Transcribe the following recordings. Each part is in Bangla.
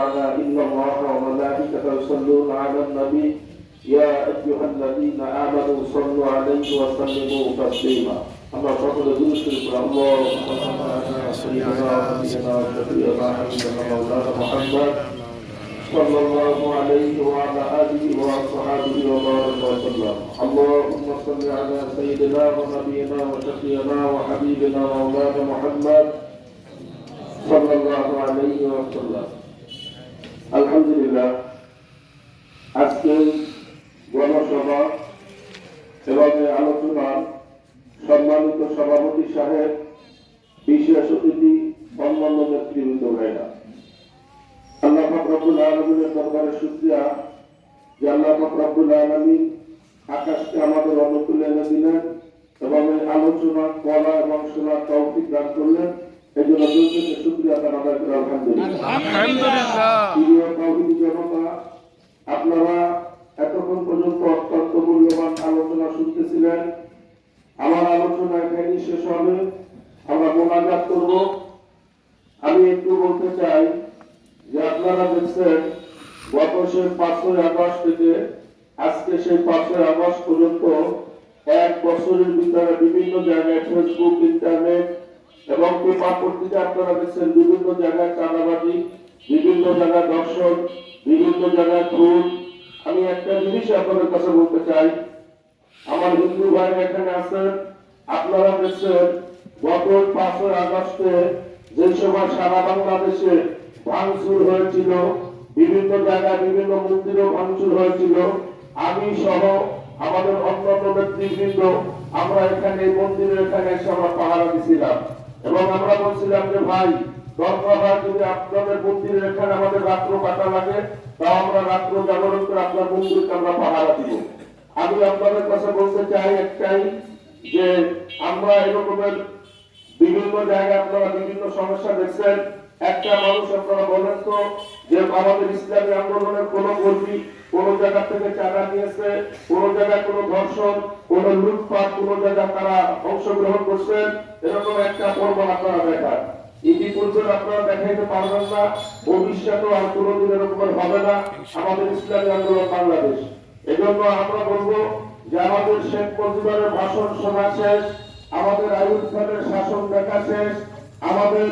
تعالى إن الله وملائكته يصلون على النبي. يا أيها الذين آمنوا صلوا عليه وسلموا تسليما. أما فقد ذكر الله سيدنا محمد صلى الله عليه وعلى آله وصحبه وبارك وسلم. اللهم صل على سيدنا ونبينا وشفيعنا وحبيبنا مولانا محمد صلى الله عليه وسلم. আলহামদুলিল্লাহ, আজকে গণসভা এবং আলোচনার সম্মানিত সভাপতি সাহেব, বিশেষ অতিথি অন্যান্য নেতৃবৃন্দ ভাইরা। আল্লাহ ফাকরাবুল আলমিনের দরবারে শুক্রিয়া যে আল্লাহ ফাকরাবুল আলমিন আকাশকে আমাদের অনুকূলে এনে দিলেন এবং এই আলোচনা, কলা এবং শোনার তৌফিক দান করলেন। এই জন্য শুক্রিয়া তার করে আলহামদুলিল্লাহ। প্রিয় আপনারা এতক্ষণ পর্যন্ত অত্যন্ত মূল্যবান আলোচনা শুনতেছিলেন। আমার আলোচনা এখানেই শেষ হবে। আমরা মোনাজাত করব। আমি একটু বলতে চাই যে আপনারা দেখছেন, গত সেই পাঁচই আগস্ট থেকে আজকে সেই পাঁচই আগস্ট পর্যন্ত এক বছরের ভিতরে বিভিন্ন জায়গায় ফেসবুক ইন্টারনেট এবং পেপার পত্রিকা আপনারা দেখছেন, বিভিন্ন জায়গায় চাঁদাবাজি বিভিন্ন জায়গায় দর্শন বিভিন্ন জায়গায় খুন আমি একটা জিনিস আপনাদের কাছে বলতে চাই। আমার হিন্দু ভাই এখানে আছেন। আপনারা দেখছেন, গত পাঁচই আগস্টে যে সময় সারা বাংলাদেশে ভাঙচুর হয়েছিল, বিভিন্ন জায়গায় বিভিন্ন মন্দিরও ভাঙচুর হয়েছিল, আমি সহ আমাদের অন্যান্য নেতৃবৃন্দ, আমরা এখানে মন্দিরের এখানে এসে আমরা পাহারা দিছিলাম। এবং আমরা বলছিলাম যে, ভাই দরকার যদি আপনাদের মন্দিরের এখানে আমাদের রাত্র কাটা লাগে, তাও আমরা রাত্র জাগরণ করে আপনার মন্দিরকে আমরা পাহারা দিব। আমি আপনাদের কাছে বলতে চাই একটাই, যে আমরা এরকমের বিভিন্ন জায়গায় আপনারা বিভিন্ন সমস্যা দেখছেন। একটা মানুষ আপনারা বলেন তো যে আমাদের ইসলামী আন্দোলনের কোন কর্মী কোন জায়গা থেকে চাঁদা নিয়েছে কোন জায়গায় কোন ধর্ষণ, কোন লুটপাট, কোন জায়গায় তারা অংশগ্রহণ করছেন এরকম একটা প্রমাণ আপনারা দেখান। ইতিপূর্বে আপনারা দেখাইতে পারবেন না ভবিষ্যতে আর কোনোদিন এরকম হবে না, আমাদের ইসলামী আন্দোলন বাংলাদেশ। এজন্য আমরা বলব যে আমাদের শেখ মুজিবের ভাষণ শোনা শেষ, আমাদের আয়ুব খানের শাসন দেখা শেষ, আমাদের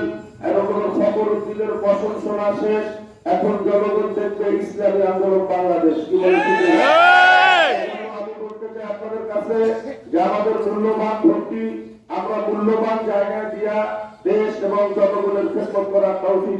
এরকম খবর দিলের ফসল শোনা শেষ এখন জনগণ দেখবে ইসলামী আন্দোলন বাংলাদেশ কি আপনাদের কাছে যে আমাদের মূল্যবান ভোটটি আমরা মূল্যবান জায়গা দিয়া দেশ এবং জনগণের ক্ষেত্র করার তৌফিক